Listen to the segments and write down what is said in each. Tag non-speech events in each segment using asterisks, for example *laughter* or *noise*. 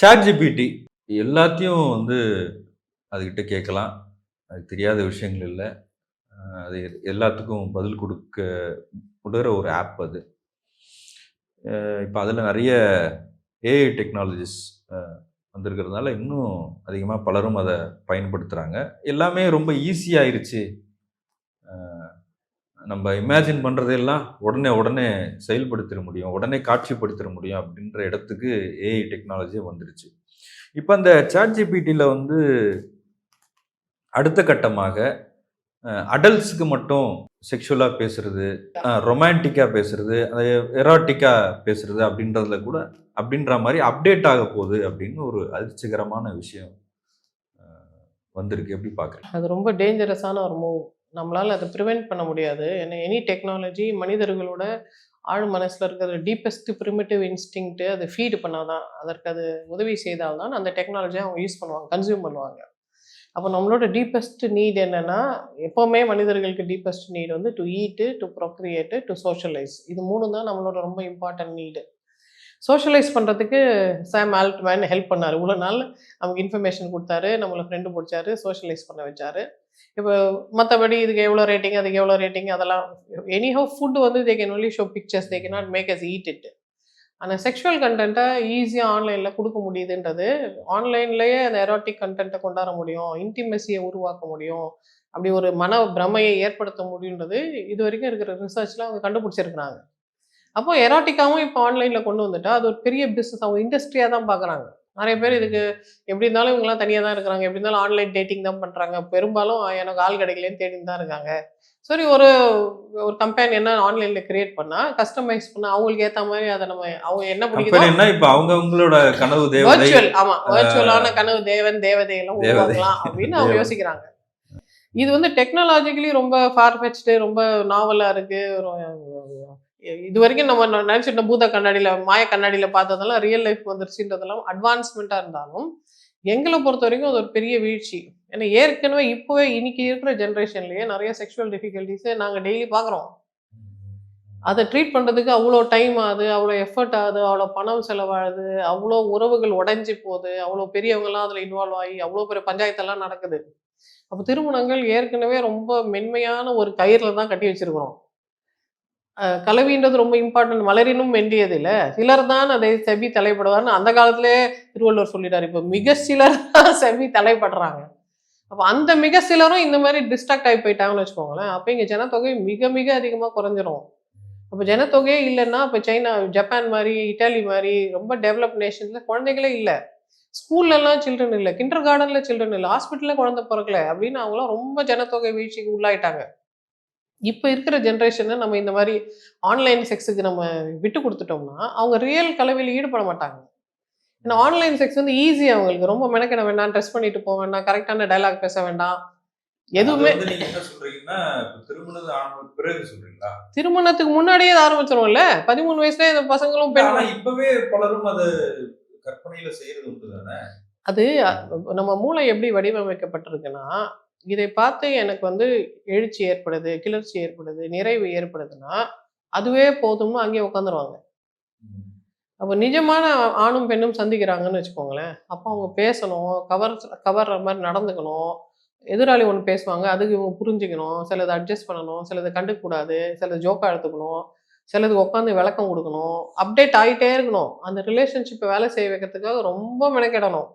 Chat GPT எல்லாத்தையும் வந்து அதுக்கிட்ட கேட்கலாம். அதுக்கு தெரியாத விஷயங்கள் இல்லை. அது எல்லாத்துக்கும் பதில் கொடுக்க கொடுக்குற ஒரு ஆப் அது. இப்போ அதில் நிறைய ஏஐ டெக்னாலஜிஸ் வந்திருக்கிறதுனால இன்னும் அதிகமாக பலரும் அதை பயன்படுத்துகிறாங்க எல்லாமே ரொம்ப ஈஸியாயிருச்சு நம்ம இமேஜின் பண்ணுறதெல்லாம் உடனே உடனே செயல்படுத்திட முடியும் உடனே காட்சிப்படுத்திட முடியும் அப்படின்ற இடத்துக்கு ஏஐ டெக்னாலஜி வந்துடுச்சு இப்போ அந்த சாட் ஜிபிடியில் வந்து அடுத்த கட்டமாக அடல்ட்ஸுக்கு மட்டும் செக்ஷுவலாக பேசுறது ரொமான்டிக்காக பேசுறது அது எராட்டிக்காக பேசுறது அப்படின்றதுல கூட அப்படின்ற மாதிரி அப்டேட் ஆக போகுது அப்படின்னு ஒரு அதிர்ச்சிகரமான விஷயம் வந்திருக்கு. எப்படி பார்க்குறேன் அது ரொம்ப டேஞ்சரஸான ஒரு மூவ் நம்மளால் அதை ப்ரிவெண்ட் பண்ண முடியாது. ஏன்னா எனி டெக்னாலஜி மனிதர்களோட ஆழ் மனசில் இருக்கிற டீப்பஸ்ட் ப்ரிமிட்டிவ் இன்ஸ்டிங்க்ட்டு அதை ஃபீடு பண்ணாதான். அதற்கு அது உதவி செய்தால்தான் அந்த டெக்னாலஜியை அவங்க யூஸ் பண்ணுவாங்க கன்சியூம் பண்ணுவாங்க. அப்போ நம்மளோட டீப்பஸ்ட் நீட் என்னென்னா எப்போவுமே மனிதர்களுக்கு டீப்பஸ்ட் நீட் வந்து to eat to procreate to socialize இது மூணு தான் நம்மளோட ரொம்ப இம்பார்ட்டன்ட் நீடு சோஷியலைஸ் பண்ணுறதுக்கு சாம் ஆல்ட்மேன் ஹெல்ப் பண்ணார். இவ்வளோ நாள் நமக்கு இன்ஃபர்மேஷன் கொடுத்தாரு நம்மளை ஃப்ரெண்டு பிடிச்சாரு சோஷியலைஸ் பண்ண வச்சாரு. இப்போ மற்றபடி இதுக்கு எவ்வளோ ரேட்டிங் அதுக்கு எவ்வளோ ரேட்டிங் அதெல்லாம் எனிஹவ் ஃபுட் வந்து they can only show pictures they can not make us eat it ஆனால் செக்ஷுவல் கண்டென்ட்டை ஈஸியாக ஆன்லைனில் கொடுக்க முடியுதுன்றது ஆன்லைன்லேயே அந்த எரோட்டிக் கண்டென்ட்டை கொண்டாட முடியும் இன்டிமெசியை உருவாக்க முடியும் அப்படி ஒரு மன பிரமையை ஏற்படுத்த முடியுன்றது இது வரைக்கும் இருக்கிற ரிசர்ச்சில் அவங்க கண்டுபிடிச்சிருக்கிறாங்க. அப்போ எரோட்டிக்காவும் இப்போ ஆன்லைனில் கொண்டு வந்துட்டா அது ஒரு பெரிய பிஸ்னஸ் அவங்க இண்டஸ்ட்ரியாக தான் பார்க்குறாங்க. நிறைய பேர் இதுக்கு எப்படி இருந்தாலும் இவங்கெல்லாம் தனியாக தான் இருக்கிறாங்க. எப்படி இருந்தாலும் ஆன்லைன் டேட்டிங் தான் பண்ணுறாங்க பெரும்பாலும் எனக்கு ஆள் கிடைக்கலன்னு தேடின்னு தான் இருக்காங்க. சரி ஒரு ஒரு கம்பெனி என்ன ஆன்லைனில் கிரியேட் பண்ணால் கஸ்டமைஸ் பண்ண அவங்களுக்கு ஏற்ற மாதிரி அதை நம்ம அவங்க என்ன கம்பெனின்னா இப்போ அவங்கவங்களோட கனவு தேவதை. வர்ச்சுவல் ஆமா வர்ச்சுவலான கனவு தேவன் தேவதை. எல்லாம். உருவாக்கலாம் அப்படின்னு அவங்க. யோசிக்கிறாங்க. இது வந்து டெக்னாலஜிக்கலி ரொம்ப ஃபார்ஃபெச்டு ரொம்ப நாவலா இருக்கு. ஒரு- இது வரைக்கும் நம்ம ந- பூத கண்ணாடியில மாய கண்ணாடியில பார்த்ததெல்லாம் ரியல் லைஃப் வந்துருச்சுன்றதெல்லாம் அட்வான்ஸ்மெண்ட்டாக இருந்தாலும் எங்களை பொறுத்த வரைக்கும் அது ஒரு பெரிய வீழ்ச்சி. ஏன்னா ஏற்கனவே இப்போவே இன்னைக்கு இருக்கிற ஜென்ரேஷன்லயே நிறைய செக்ஷுவல் டிஃபிகல்ட்டிஸை நாங்கள் டெய்லி பார்க்குறோம். அதை ட்ரீட் பண்ணுறதுக்கு அவ்வளோ டைம் ஆகுது அவ்வளோ எஃபர்ட் ஆகுது அவ்வளோ பணம் செலவாகுது அவ்வளோ உறவுகள் உடைஞ்சி போகுது அவ்வளோ பெரியவங்கலாம் அதில் இன்வால்வ் ஆகி அவ்வளோ பெரிய பஞ்சாயத்தெல்லாம் நடக்குது. அப்போ திருமணங்கள் ஏற்கனவே ரொம்ப மென்மையான ஒரு கயிறில் தான் கட்டி வச்சிருக்கிறோம். கலவின்றது ரொம்ப இம்பார்ட்டன்ட் மலரினும் வெண்டியது இல்லை சிலர் தான் அதை செவி தலைப்படுவார்னு அந்த காலத்திலே திருவள்ளுவர் சொல்லிட்டார். இப்போ மிக சிலர் தான் *laughs* செவி தலைப்படுறாங்க. அப்போ அந்த மிக சிலரும் இந்த மாதிரி டிஸ்ட்ராக்ட் ஆகி போயிட்டாங்கன்னு வச்சுக்கோங்களேன். அப்போ இங்கே ஜனத்தொகை மிக மிக அதிகமாக குறைஞ்சிரும். அப்போ ஜனத்தொகையே இல்லைன்னா இப்போ சைனா ஜப்பான் மாதிரி இட்டாலி மாதிரி ரொம்ப டெவலப் நேஷன்ஸில் குழந்தைகளே இல்லை. ஸ்கூல்லலாம் சில்ட்ரன் இல்லை. கிண்டர் கார்டனில் சில்ட்ரன் இல்லை ஹாஸ்பிட்டலில் குழந்தை பிறக்கல அப்படின்னு அவங்களாம் ரொம்ப ஜனத்தொகை வீழ்ச்சிக்கு உள்ளாயிட்டாங்க. இப்போ இருக்கிற ஜென்ரேஷனை நம்ம இந்த மாதிரி ஆன்லைன் செக்ஸுக்கு நம்ம விட்டு கொடுத்துட்டோம்னா அவங்க ரியல் கலவையில் ஈடுபட மாட்டாங்க. ஏன்னா ஆன்லைன் செக்ஸ் வந்து ஈஸி அவங்களுக்கு. ரொம்ப மெனக்கிட வேண்டாம் ட்ரெஸ் பண்ணிட்டு போக வேண்டாம் கரெக்டான டைலாக் பேச வேண்டாம். எதுவுமே திருமணத்துக்கு முன்னாடியே அதை ஆரம்பிச்சிருவோம்ல? பதிமூணு வயசுல இந்த பசங்களும் பெண் ஆனா இப்பவே பலரும் அது கற்பனையில செய்யறது அது நம்ம மூளை எப்படி வடிவமைக்கப்பட்டிருக்குன்னா இதை பார்த்து எனக்கு வந்து எழுச்சி ஏற்படுது கிளர்ச்சி ஏற்படுது நிறைவு ஏற்படுதுன்னா அதுவே போதும்னு அங்கேயே உட்காந்துருவாங்க அப்போ நிஜமான ஆணும் பெண்ணும் சந்திக்கிறாங்கன்னு வச்சுக்கோங்களேன். அப்போ அவங்க பேசணும் கவர் கவர்ற மாதிரி நடந்துக்கணும். எதிராளி ஒன்று பேசுவாங்க அதுக்கு இவங்க புரிஞ்சுக்கணும். சிலது அட்ஜஸ்ட் பண்ணணும் சிலது கண்டுக்கக்கூடாது சிலது ஜோக்காக எடுத்துக்கணும் சிலது உட்காந்து விளக்கம் கொடுக்கணும் அப்டேட் ஆகிட்டே இருக்கணும். அந்த ரிலேஷன்ஷிப்பை வேலை செய்ய வைக்கிறதுக்காக ரொம்ப மெனக்கிடணும்.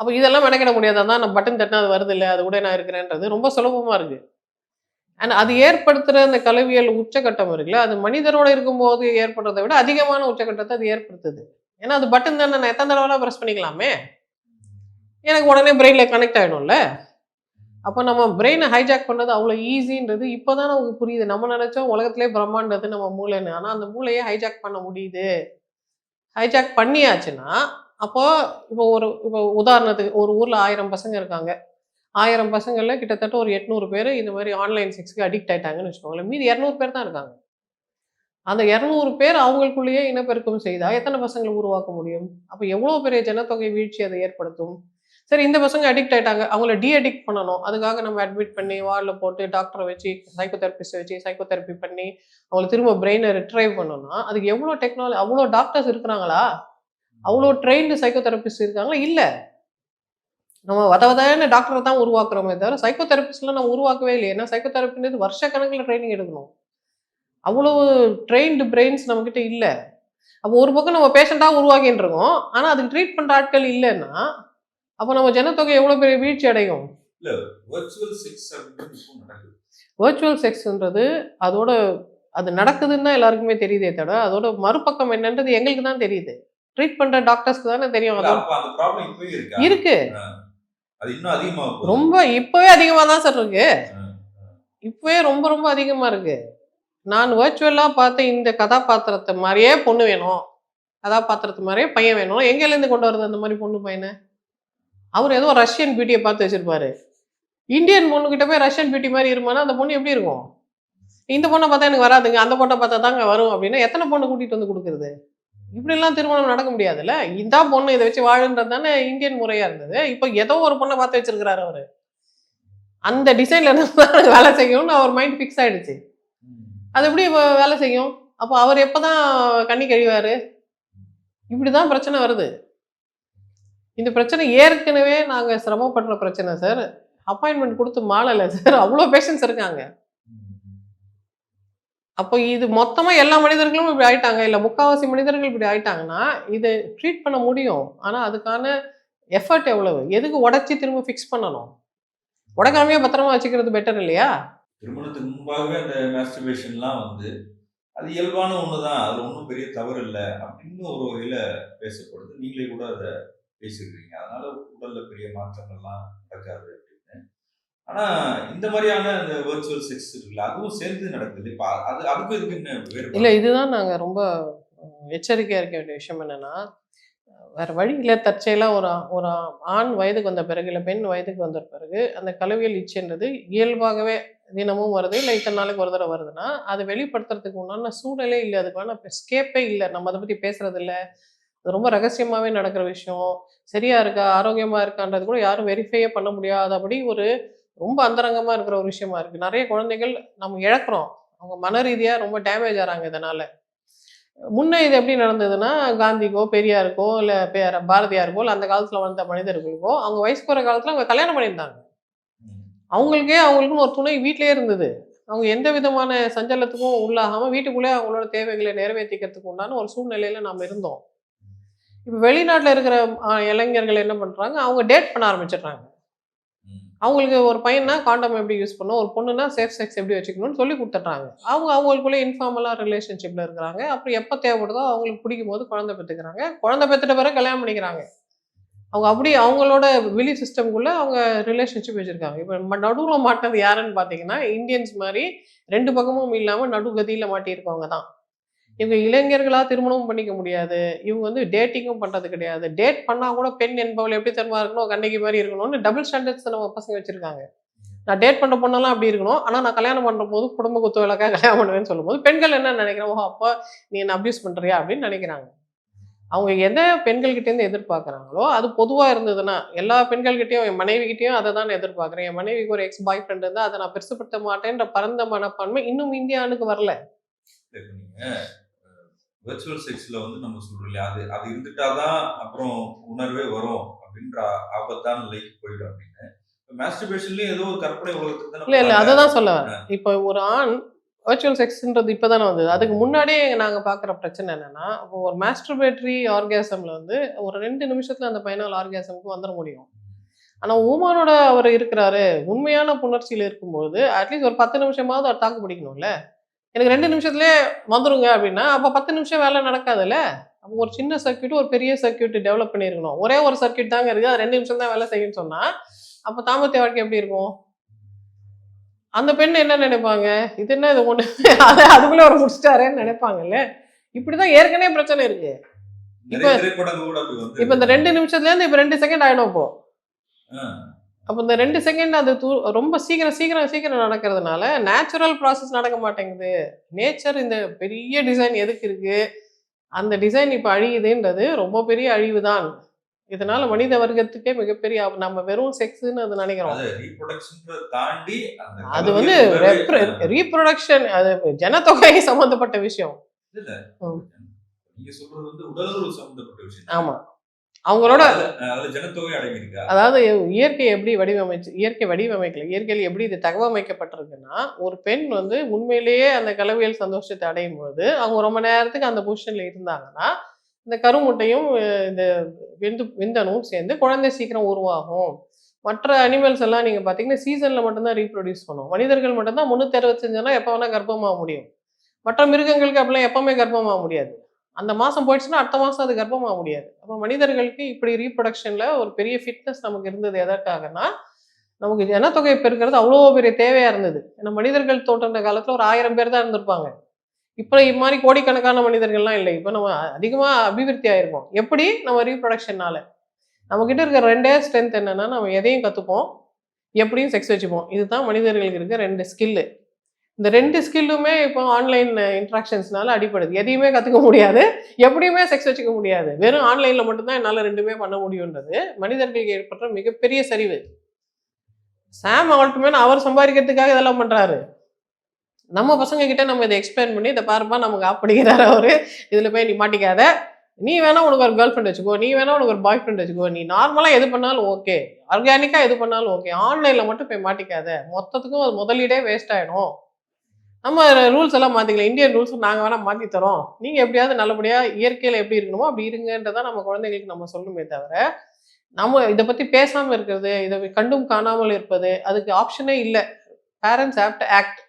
அப்போ இதெல்லாம் மெனக்கிட முடியாது. அதான் நான் பட்டன் தட்டினா அது வருது இல்லை அது கூட நான் இருக்கிறேன்றது ரொம்ப சுலபமாக இருக்குது அண்ட் அது ஏற்படுத்துகிற அந்த கலவியல் உச்சக்கட்டம் இருக்குல்ல அது மனிதரோட இருக்கும்போது ஏற்படுறதை விட அதிகமான உச்சக்கட்டத்தை அது ஏற்படுத்துது. ஏன்னா அது பட்டன் தானே நான் எத்தனை தடவை ப்ரெஸ் பண்ணிக்கலாமே? எனக்கு உடனே பிரெயினில் கனெக்ட் ஆகிடும்ல அப்போ நம்ம பிரெயினை ஹைஜாக் பண்ணது அவ்வளோ ஈஸின்றது இப்போ தான் நமக்கு புரியுது. நம்ம நினச்சோம் உலகத்திலே பிரம்மாண்டது நம்ம மூளைன்னு. ஆனால் அந்த மூளையை ஹைஜாக் பண்ண முடியுது. ஹைஜாக் பண்ணியாச்சுன்னா அப்போ இப்போ ஒரு இப்போ உதாரணத்துக்கு ஒரு ஊரில் ஆயிரம் பசங்க இருக்காங்க. ஆயிரம் பசங்களில் கிட்டத்தட்ட ஒரு எட்நூறு பேர் இந்த மாதிரி ஆன்லைன் செக்ஸ்க்கு அடிக்ட் ஆயிட்டாங்கன்னு வச்சுக்கோங்களேன். மீதி இரநூறு பேர் தான் இருக்காங்க. அந்த இரநூறு பேர் அவங்களுக்குள்ளேயே இனப்பெருக்கம் செய்தால் எத்தனை பசங்களை உருவாக்க முடியும்? அப்போ எவ்வளோ பெரிய ஜனத்தொகை வீழ்ச்சி அதை ஏற்படுத்தும்? சரி இந்த பசங்க அடிக்ட் ஆகிட்டாங்க அவங்கள டி அடிக்ட் பண்ணணும். அதுக்காக நம்ம அட்மிட் பண்ணி வார்டில் போட்டு டாக்டரை வச்சு சைக்கோதெரபிஸ்ட் வச்சு சைக்கோதெரப்பி பண்ணி அவங்களை திரும்ப பிரெயினை ரிட்ரைவ் பண்ணணும்னா அதுக்கு எவ்வளோ டெக்னாலஜி அவ்வளோ டாக்டர்ஸ் இருக்கிறாங்களா? அவ்வளோ ட்ரெயின்டு சைக்கோதெரபிஸ்ட் இருக்காங்களா? இல்லை. நம்ம வத வதன்னு டாக்டரை தான் உருவாக்குறோமே தவிர சைக்கோதெரபிஸ்ட்லாம் நம்ம உருவாக்கவே இல்லை ஏன்னா சைக்கோதெரபின்றது வருஷக்கணக்கில் ட்ரைனிங் எடுக்கணும். அவ்வளோ ட்ரெயின்டு பிரெயின்ஸ் நம்மக்கிட்ட இல்லை. அப்போ ஒரு பக்கம் நம்ம பேஷண்ட்டாக உருவாக்கின்னு இருக்கோம். ஆனால் அதுக்கு ட்ரீட் பண்ணுற ஆட்கள் இல்லைன்னா அப்போ நம்ம ஜனத்தொகை எவ்வளோ பெரிய வீழ்ச்சி அடையும்? வர்ச்சுவல் செக்ஸ்ன்றது அதோட அது நடக்குதுன்னு தான் எல்லாருக்குமே தெரியுதே தவிர அதோட மறுபக்கம் என்னன்றது எங்களுக்கு தான் தெரியுது. ட்ரீட் பண்ற டாக்டர்ஸ்க்கு தானே தெரியும். இருக்கா. ரொம்ப இப்பவே அதிகமா தான் சார் இருக்கு. இப்பவே ரொம்ப ரொம்ப அதிகமா இருக்கு. நான் வர்ச்சுவலா பார்த்த இந்த கதாபாத்திரத்தை மாதிரியே பொண்ணு வேணும். கதாபாத்திரத்து மாதிரியே பையன் வேணும். எங்கேல இருந்து கொண்டு வருது அந்த மாதிரி பொண்ணு பையனை? அவர் ஏதோ ரஷ்யன் பியூட்டியை பார்த்து வச்சிருப்பாரு. இந்தியன் பொண்ணுகிட்ட போய் ரஷ்யன் பியூட்டி மாதிரி இருமானா அந்த பொண்ணு எப்படி இருக்கும்? இந்த பொண்ணை பார்த்தா எனக்கு வராதுங்க. அந்த பொண்ணை பார்த்தா தாங்க வரும் அப்படின்னா எத்தனை பொண்ணு கூட்டிட்டு வந்து கொடுக்குறது? இப்படிலாம் திருமணம் நடக்க முடியாதுல்ல? இந்த பொண்ணு இதை வச்சு வாழுன்றது தானே இந்தியன் முறையா இருந்தது. இப்போ ஏதோ ஒரு பொண்ணை பார்த்து வச்சிருக்கிறாரு அவரு. அந்த டிசைன்ல இருந்து வேலை செய்யணும்னு அவர் மைண்ட் ஃபிக்ஸ் ஆயிடுச்சு. அது எப்படி இப்போ வேலை செய்யும்? அப்போ அவர் எப்போதான் கண்ணி கழிவாரு? இப்படிதான் பிரச்சனை வருது. இந்த பிரச்சனை ஏற்கனவே நாங்கள் சிரமப்படுற பிரச்சனை சார் அப்பாயின்மெண்ட் கொடுத்து மாளலை சார் அவ்வளோ பேஷன்ஸ் இருக்காங்க. அப்போ இது மொத்தமாக எல்லா மனிதர்களும் இப்படி ஆயிட்டாங்க. இல்லை முக்காவாசி மனிதர்கள் இப்படி ஆயிட்டாங்கன்னா இது ட்ரீட் பண்ண முடியும். ஆனா அதுக்கான எஃபர்ட் எவ்வளவு? எதுக்கு உடைச்சி திரும்ப ஃபிக்ஸ் பண்ணணும்? உடைக்காமையே பத்திரமா வச்சுக்கிறது பெட்டர் இல்லையா? திருமணத்துக்கு முன்பாகவே அந்த மேஸ்டிபேஷன்லாம் வந்து அது இயல்பான ஒண்ணுதான். அது ஒன்றும் பெரிய தவறு இல்லை அப்படின்னு ஒரு வகையில் பேசப்படுது. நீங்களே கூட அதை பேசிக்கிறீங்க அதனால உடல்ல பெரிய மாற்றங்கள்லாம் நடக்காது. அப்படின்னு ஆனா இந்த மாதிரியான அந்த வர்ச்சுவல் செக்ஸ் இருக்குல்ல அதுவும் சேர்ந்து நடக்குது. இப்ப அது அதுக்கும் இதுக்கு என்ன இல்ல இதுதான் நாங்க ரொம்ப எச்சரிக்கையாக எச்சரிக்கையா இருக்க வேண்டிய விஷயம் என்னன்னா வேற வழி தற்செயலாக தற்செயலா ஒரு ஒரு ஆண் வயதுக்கு வந்த பிறகு இல்லை பெண் வயதுக்கு வந்த பிறகு அந்த கலவியல் இச்சைன்றது இயல்பாகவே தினமும் வருது. இல்லை இத்தனை நாளைக்கு ஒரு தடவை வருதுன்னா அதை வெளிப்படுத்துறதுக்கு உண்டான சூழலே இல்லை. அதுக்கான ஸ்கேப்பே இல்லை. நம்ம அதை பத்தி பேசுறது இல்லை. அது ரொம்ப ரகசியமாவே நடக்கிற விஷயம். சரியா இருக்கா? ஆரோக்கியமா இருக்கான்றது கூட யாரும் வெரிஃபையே பண்ண முடியாதபடி ஒரு ரொம்ப அந்தரங்கமாக இருக்கிற ஒரு விஷயமா இருக்குது நிறைய குழந்தைகள் நம்ம இழக்கிறோம். அவங்க மன ரீதியாக ரொம்ப டேமேஜ் ஆகிறாங்க இதனால். முன்ன இது எப்படி நடந்ததுன்னா காந்திக்கோ பெரியாருக்கோ இல்லை பே பாரதியாருக்கோ இல்லை அந்த காலத்தில் வளர்ந்த மனிதர்களுக்கோ அவங்க வயசுக்கு வர காலத்தில் அவங்க கல்யாணம் பண்ணியிருந்தாங்க. அவங்களுக்கே அவங்களுக்குன்னு ஒரு துணை வீட்டிலே இருந்தது. அவங்க எந்த விதமான சஞ்சலத்துக்கும் உள்ளாகாமல் வீட்டுக்குள்ளே அவங்களோட தேவைகளை நிறைவேற்றிக்கிறதுக்கு உண்டான ஒரு சூழ்நிலையில் நாம் இருந்தோம். இப்போ வெளிநாட்டில் இருக்கிற இளைஞர்கள் என்ன பண்ணுறாங்க அவங்க டேட் பண்ண ஆரம்பிச்சிடுறாங்க. அவங்களுக்கு ஒரு பையனா காண்டம் எப்படி யூஸ் பண்ணும் ஒரு பொண்ணுனா சேஃப் செக்ஸ் எப்படி வச்சுக்கணும்னு சொல்லி கொடுத்துட்றாங்க. அவங்க அவங்களுக்குள்ளே இன்ஃபார்மலாக ரிலேஷன்ஷிப்பில் இருக்கிறாங்க. அப்புறம் எப்போ தேவைப்படுதோ அவங்களுக்கு பிடிக்கும் போது குழந்தை பெற்றுக்கிறாங்க. குழந்தை பெற்றுட்ட பிறகு கல்யாணம் பண்ணிக்கிறாங்க. அவங்க அப்படி அவங்களோட வெளி சிஸ்டம்குள்ளே அவங்க ரிலேஷன்ஷிப் வச்சுருக்காங்க. இப்போ நடுவில் மாட்டினது யாருன்னு பார்த்தீங்கன்னா இந்தியன்ஸ் மாதிரி ரெண்டு பக்கமும் இல்லாமல் நடுகதியில் மாட்டியிருக்கவங்க தான். இவங்க இளைஞர்களாக திருமணமும் பண்ணிக்க முடியாது. இவங்க வந்து டேட்டிங்கும் பண்ணுறது கிடையாது. டேட் பண்ணால் கூட பெண் என்பவள் எப்படி தெரியுமா இருக்கணும்? கண்ணகி மாதிரி இருக்கணும்னு டபுள் ஸ்டாண்டர்ட்ஸ் நம்ம பசங்க வச்சுருக்காங்க. நான் டேட் பண்ணுற பொண்ணெல்லாம் அப்படி இருக்கணும். ஆனால் நான் கல்யாணம் பண்ணுற போது குடும்ப குத்து விளக்காக கல்யாணம் பண்ணுவேன்னு சொல்லும்போது பெண்கள் என்ன நினைக்கிறோம்? ஓ அப்போ நீ என்ன அப்யூஸ் பண்ணுறியா அப்படின்னு நினைக்கிறாங்க. அவங்க எதை பெண்கள்கிட்டேருந்து எதிர்பார்க்குறாங்களோ அது பொதுவாக இருந்ததுன்னா எல்லா பெண்கள்கிட்டையும் என் மனைவிக்கிட்டையும் அதை தான் எதிர்பார்க்குறேன். என் மனைவிக்கு ஒரு எக்ஸ் பாய் ஃப்ரெண்ட் இருந்தால் அதை நான் பெருசுப்படுத்த மாட்டேன்ற பரந்த மனப்பான்மை இன்னும் இந்தியாவுக்கு வரல. வெர்ச்சுவல் செக்ஸ்ல வந்து நம்ம சொல்றோம் இல்லையா அது அது இருந்துட்டாதான் அப்புறம் உணர்வே வரும் அப்படின்ற ஆபத்தான நிலைக்கு போயிடும் அப்படின்னு. மாஸ்டர்பேஷன்லயும் ஏதோ ஒரு கற்பனை உலகத்துக்கு இல்ல இல்ல. அதை தான் சொல்ல வரேன். இப்போ ஒரு ஆண் வர்ச்சுவல் செக்ஸ்ன்றது இப்போதானே வந்தது. அதுக்கு முன்னாடியே நாங்கள் பார்க்குற பிரச்சனை என்னன்னா இப்போ ஒரு மாஸ்டர்பேட்டரி ஆர்காசம்ல வந்து ஒரு ரெண்டு நிமிஷத்துல அந்த பையனால் ஆர்காசம்க்கு வந்துட முடியும். ஆனால் உமனோட அவர் இருக்கிறாரு. உண்மையான புணர்ச்சியில் இருக்கும்போது அட்லீஸ்ட் ஒரு பத்து நிமிஷமாவது அவர் தாக்கு பிடிக்கணும்ல. எனக்கு ரெண்டு நிமிஷத்துலேயே வந்துருங்க அப்படின்னா அப்போ பத்து நிமிஷம் வேலை நடக்காதுல்ல? அப்போ ஒரு சின்ன சர்க்கியூட் ஒரு பெரிய சர்க்கியூட் டெவலப் பண்ணியிருக்கணும். ஒரே ஒரு சர்க்கியூட் தாங்க இருக்குது. அது ரெண்டு நிமிஷம் தான் வேலை செய்யும்னு சொன்னால் அப்போ தாம்பத்திய வாழ்க்கை எப்படி இருக்கும்? அந்த பெண் என்ன நினைப்பாங்க? இது என்ன இது ஒண்ணு? அது அதுக்குள்ள ஒரு முடிச்சிட்டாரேன்னு நினைப்பாங்கல்ல? இப்படிதான் ஏற்கனவே பிரச்சனை இருக்கு. நிறைய திரைப்படங்கள் கூட அப்படி வந்து இப்ப இந்த ரெண்டு நிமிஷத்துல இருந்து இப்ப ரெண்டு செகண்ட் ஆயிடும் இப்போ. அப்ப இந்த ரெண்டு செகண்ட் அது தூ- ரொம்ப சீக்கிரம் சீக்கிரம் சீக்கிரம் நடக்கிறதுனால நேச்சுரல் ப்ராசஸ் நடக்க மாட்டேங்குது. நேச்சர் இந்த பெரிய டிசைன் எதுக்கு இருக்கு? அந்த டிசைன் இப்ப அழியுதுன்றது ரொம்ப பெரிய அழிவு தான் இதனால மனித வர்க்கத்துக்கே மிகப்பெரிய. நம்ம வெறும் செக்ஸ்ன்னு அது நினைக்கிறோம். அது வந்து ரீப்ரொடக்ஷன் அது ஜனத்தொகை சம்பந்தப்பட்ட விஷயம். ஆமா. அவங்களோட அதாவது இயற்கை எப்படி வடிவமைச்சு இயற்கை வடிவமைக்கல இயற்கையில் எப்படி இது தகவமைக்கப்பட்டிருக்குன்னா ஒரு பெண் வந்து உண்மையிலேயே அந்த கலவியல் சந்தோஷத்தை அடையும் போது அவங்க ரொம்ப நேரத்துக்கு அந்த பொசிஷன்ல இருந்தாங்கன்னா இந்த கருமுட்டையும் இந்த விந்து விந்தணுவும் சேர்ந்து குழந்தை சீக்கிரம் உருவாகும். மற்ற அனிமல்ஸ் எல்லாம் நீங்க பாத்தீங்கன்னா சீசன்ல மட்டும்தான் ரீப்ரொடியூஸ் பண்ணும். மனிதர்கள் மட்டும்தான் முன்னூத்தி அறுபத்தஞ்சு நாள் எப்போ வேணா கர்ப்பமாக முடியும். மற்ற மிருகங்களுக்கு அப்படிலாம் எப்பவுமே கர்ப்பமாக முடியாது. அந்த மாதம் போயிடுச்சுன்னா அடுத்த மாதம் அது கர்ப்பமாக முடியாது. அப்போ மனிதர்களுக்கு இப்படி ரீப்ரொடக்ஷனில் ஒரு பெரிய ஃபிட்னஸ் நமக்கு இருந்தது எதற்காகனா நமக்கு ஜனத்தொகை பெருக்கிறது அவ்வளோ பெரிய தேவையாக இருந்தது. ஏன்னா மனிதர்கள் தோன்ற காலத்தில் ஒரு ஆயிரம் பேர் தான் இருந்திருப்பாங்க. இப்போ இது மாதிரி கோடிக்கணக்கான மனிதர்கள்லாம் இல்லை. இப்போ நம்ம அதிகமாக அபிவிருத்தி ஆயிருக்கோம். எப்படி? நம்ம ரீப்ரொடக்ஷனால நம்மக்கிட்ட இருக்கிற ரெண்டே ஸ்ட்ரென்த் என்னென்னா நம்ம எதையும் கற்றுப்போம் எப்படியும் செக்ஸ் வச்சுப்போம். இதுதான் மனிதர்களுக்கு இருக்க ரெண்டு ஸ்கில்லு இந்த ரெண்டு ஸ்கில்லுமே இப்போ ஆன்லைன் இன்ட்ராக்ஷன்ஸ்னால அடிப்படுது எதையுமே கற்றுக்க முடியாது. எப்படியுமே செக்ஸ் வச்சுக்க முடியாது. வெறும் ஆன்லைனில் மட்டும்தான் என்னால் ரெண்டுமே பண்ண முடியுன்றது மனிதர்களுக்கு ஏற்பட்ட மிகப்பெரிய சரிவு. சாம் ஆல்ட்மேன் அவர் சம்பாதிக்கிறதுக்காக இதெல்லாம் பண்ணுறாரு நம்ம பசங்க கிட்ட நம்ம இதை எக்ஸ்பிளைன் பண்ணி இதை பாருப்பா நமக்கு அப்படிங்கிறாரு அவரு. இதில் போய் நீ மாட்டிக்காத. நீ வேணா உனக்கு ஒரு கேர்ள் ஃப்ரெண்ட் வச்சுக்கோ. நீ வேணா உனக்கு ஒரு பாய் ஃப்ரெண்ட் வச்சுக்கோ. நீ நார்மலாக எது பண்ணாலும் ஓகே ஆர்கானிக்காக எது பண்ணாலும் ஓகே ஆன்லைனில் மட்டும் போய் மாட்டிக்காத. மொத்தத்துக்கும் அது முதலீடே வேஸ்ட் ஆகிடும் நம்ம ரூல்ஸ் எல்லாம் மாற்றிக்கலாம் இந்தியன் ரூல்ஸ் நாங்கள் வேணால் மாற்றி தரோம். நீங்கள் எப்படியாவது நல்லபடியாக இயற்கையில் எப்படி இருக்கணுமோ அப்படி இருங்கன்றதான் நம்ம குழந்தைங்களுக்கு நம்ம சொல்லணுமே தவிர நம்ம இதை பற்றி பேசாமல் இருக்கிறது இதை கண்டும் காணாமல் இருப்பது அதுக்கு ஆப்ஷனே இல்லை. Parents have to act